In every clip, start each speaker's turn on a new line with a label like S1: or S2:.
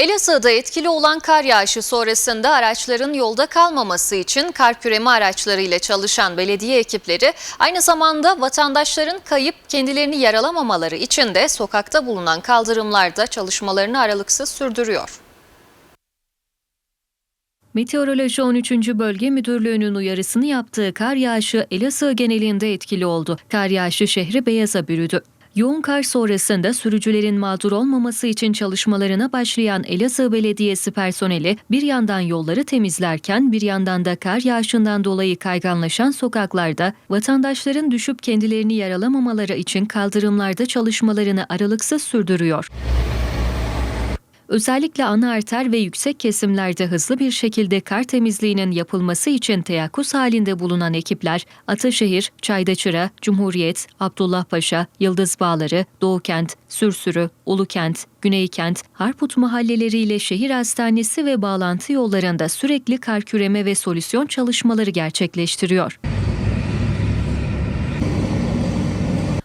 S1: Elazığ'da etkili olan kar yağışı sonrasında araçların yolda kalmaması için kar küreme araçlarıyla çalışan belediye ekipleri aynı zamanda vatandaşların kayıp kendilerini yaralamamaları için de sokakta bulunan kaldırımlarda çalışmalarını aralıksız sürdürüyor.
S2: Meteoroloji 13. Bölge Müdürlüğü'nün uyarısını yaptığı kar yağışı Elazığ genelinde etkili oldu. Kar yağışı şehri beyaza bürüdü. Yoğun kar sonrasında sürücülerin mağdur olmaması için çalışmalarına başlayan Elazığ Belediyesi personeli bir yandan yolları temizlerken bir yandan da kar yağışından dolayı kayganlaşan sokaklarda vatandaşların düşüp kendilerini yaralamamaları için kaldırımlarda çalışmalarını aralıksız sürdürüyor. Özellikle ana arter ve yüksek kesimlerde hızlı bir şekilde kar temizliğinin yapılması için teyakkuz halinde bulunan ekipler Ataşehir, Çaydaçıra, Cumhuriyet, Abdullahpaşa, Yıldız Bağları, Doğukent, Sürsürü, Ulukent, Güneykent, Harput mahalleleriyle şehir hastanesi ve bağlantı yollarında sürekli kar küreme ve solüsyon çalışmaları gerçekleştiriyor.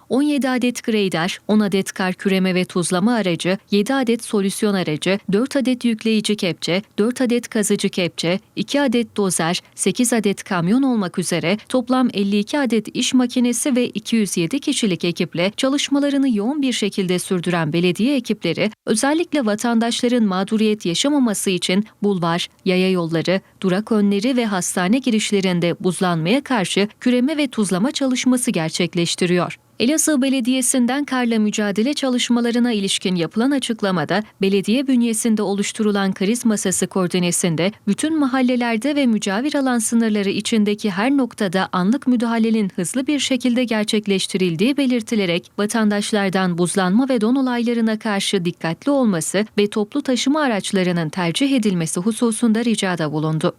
S2: 17 adet grader, 10 adet kar küreme ve tuzlama aracı, 7 adet solüsyon aracı, 4 adet yükleyici kepçe, 4 adet kazıcı kepçe, 2 adet dozer, 8 adet kamyon olmak üzere toplam 52 adet iş makinesi ve 207 kişilik ekiple çalışmalarını yoğun bir şekilde sürdüren belediye ekipleri özellikle vatandaşların mağduriyet yaşamaması için bulvar, yaya yolları, durak önleri ve hastane girişlerinde buzlanmaya karşı küreme ve tuzlama çalışması gerçekleştiriyor. Elazığ Belediyesi'nden karla mücadele çalışmalarına ilişkin yapılan açıklamada belediye bünyesinde oluşturulan kriz masası koordinesinde bütün mahallelerde ve mücavir alan sınırları içindeki her noktada anlık müdahalenin hızlı bir şekilde gerçekleştirildiği belirtilerek vatandaşlardan buzlanma ve don olaylarına karşı dikkatli olması ve toplu taşıma araçlarının tercih edilmesi hususunda ricada bulundu.